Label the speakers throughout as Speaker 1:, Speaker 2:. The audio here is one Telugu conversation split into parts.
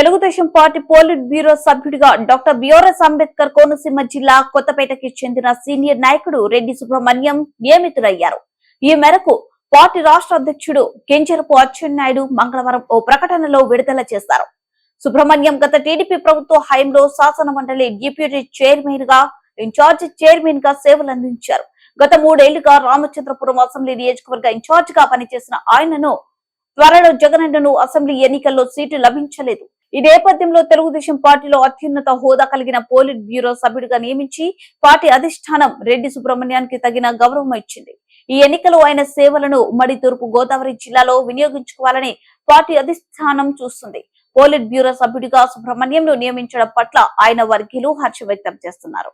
Speaker 1: తెలుగుదేశం పార్టీ పోలిట్ బ్యూరో సభ్యుడిగా డాక్టర్ బిఆర్ఎస్ అంబేద్కర్ కోనసీమ జిల్లా కొత్తపేటకి చెందిన సీనియర్ నాయకుడు రెడ్డి సుబ్రహ్మణ్యం నియమితులయ్యారు. ఈ మేరకు పార్టీ రాష్ట్ర అధ్యక్షుడు కెంచరపు అచ్చెన్నాయుడు మంగళవారం ఓ ప్రకటనలో విడుదల చేశారు. సుబ్రహ్మణ్యం గత టీడీపీ ప్రభుత్వ హయంలో శాసన మండలి డిప్యూటీ చైర్మన్గా ఇన్ఛార్జ్ చైర్మన్గా సేవలు అందించారు గత మూడేళ్ళుగా రామచంద్రపురం అసెంబ్లీ నియోజకవర్గ ఇన్ఛార్జ్గా పనిచేసిన ఆయనను త్వరలో జగనన్నను అసెంబ్లీ ఎన్నికల్లో సీటు లభించలేదు. ఈ నేపథ్యంలో తెలుగుదేశం పార్టీలో అత్యున్నత హోదా కలిగిన పోలిట్ బ్యూరో సభ్యుడిగా నియమించి పార్టీ అధిష్టానం రెడ్డి సుబ్రహ్మణ్యానికి తగిన గౌరవం ఇచ్చింది. ఈ ఎన్నికలో ఆయన సేవలను ఉమ్మడి తూర్పు గోదావరి జిల్లాలో వినియోగించుకోవాలని పార్టీ అధిష్టానం చూస్తుంది. పోలిట్ బ్యూరో సభ్యుడిగా సుబ్రహ్మణ్యంను నియమించడం పట్ల ఆయన వర్గీయులు హర్షం వ్యక్తం చేస్తున్నారు.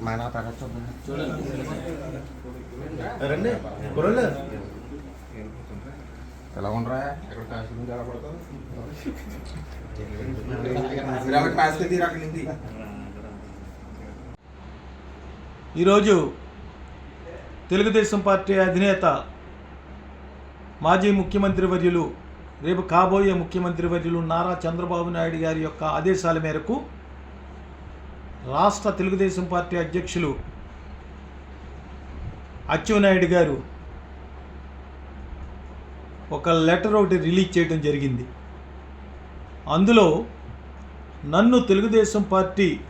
Speaker 2: మన ఎలా ఉండరా? ఎక్కడ
Speaker 3: ఈరోజు తెలుగుదేశం పార్టీ అధినేత మాజీ ముఖ్యమంత్రి వర్యులు రేపు కాబోయే ముఖ్యమంత్రి వర్యులు నారా చంద్రబాబు నాయుడు గారి యొక్క ఆదేశాల మేరకు రాష్ట్ర తెలుగుదేశం పార్టీ అధ్యక్షులు అచ్చెన్నాయుడు గారు ఒక లెటర్ ఒకటి రిలీజ్ చేయడం జరిగింది. అందులో నన్ను తెలుగుదేశం పార్టీ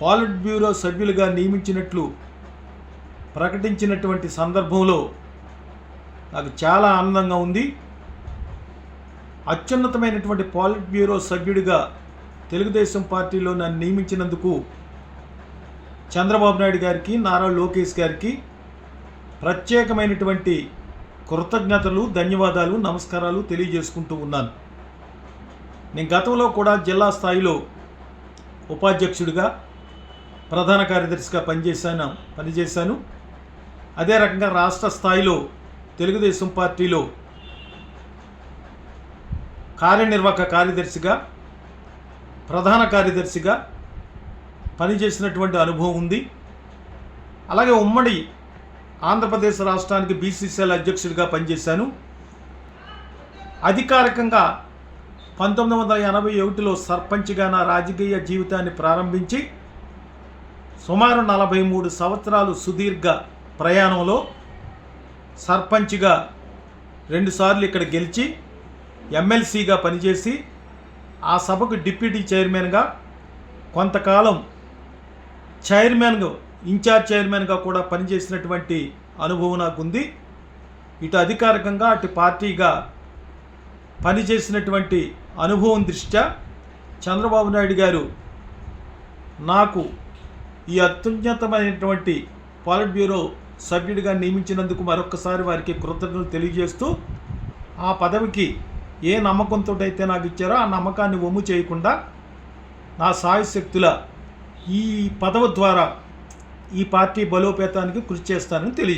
Speaker 3: పాలిట్ బ్యూరో సభ్యులుగా నియమించినట్లు ప్రకటించినటువంటి సందర్భంలో నాకు చాలా ఆనందంగా ఉంది. అత్యున్నతమైనటువంటి పాలిట్ బ్యూరో సభ్యుడిగా తెలుగుదేశం పార్టీలో నన్ను నియమించినందుకు చంద్రబాబు నాయుడు గారికి నారా లోకేష్ గారికి ప్రత్యేకమైనటువంటి కృతజ్ఞతలు ధన్యవాదాలు నమస్కారాలు తెలియజేసుకుంటూ ఉన్నాను. నేను గతంలో కూడా జిల్లా స్థాయిలో ఉపాధ్యక్షుడిగా ప్రధాన కార్యదర్శిగా పనిచేశాను పనిచేశాను. అదే రకంగా రాష్ట్ర స్థాయిలో తెలుగుదేశం పార్టీలో కార్యనిర్వాహక కార్యదర్శిగా ప్రధాన కార్యదర్శిగా పనిచేసినటువంటి అనుభవం ఉంది. అలాగే ఉమ్మడి ఆంధ్రప్రదేశ్ రాష్ట్రానికి బీసీసీఎల్ అధ్యక్షుడిగా పనిచేశాను. అధికారికంగా పంతొమ్మిది వందల ఎనభై ఒకటిలో సర్పంచ్గా నా రాజకీయ జీవితాన్ని ప్రారంభించి సుమారు నలభై మూడు సంవత్సరాలు సుదీర్ఘ ప్రయాణంలో సర్పంచ్గా రెండుసార్లు ఇక్కడ గెలిచి ఎమ్మెల్సీగా పనిచేసి ఆ సభకు డిప్యూటీ చైర్మన్గా కొంతకాలం చైర్మన్ ఇన్ఛార్జ్ చైర్మన్గా కూడా పనిచేసినటువంటి అనుభవం నాకుంది. ఇటు అధికారికంగా అటు పార్టీగా పనిచేసినటువంటి అనుభవం దృష్ట్యా చంద్రబాబు నాయుడు గారు నాకు ఈ అత్యున్నతమైనటువంటి పాలిట్ బ్యూరో సభ్యుడిగా నియమించినందుకు మరొకసారి వారికి కృతజ్ఞతలు తెలియజేస్తూ ఆ పదవికి ఏ నమ్మకంతో అయితే నాకు ఇచ్చారో ఆ నమ్మకాన్ని ఒమ్ము చేయకుండా నా సాయశక్తుల ఈ పదవి ద్వారా ఈ పార్టీ బలోపేతానికి కృషి చేస్తానని తెలియజేస్తాను.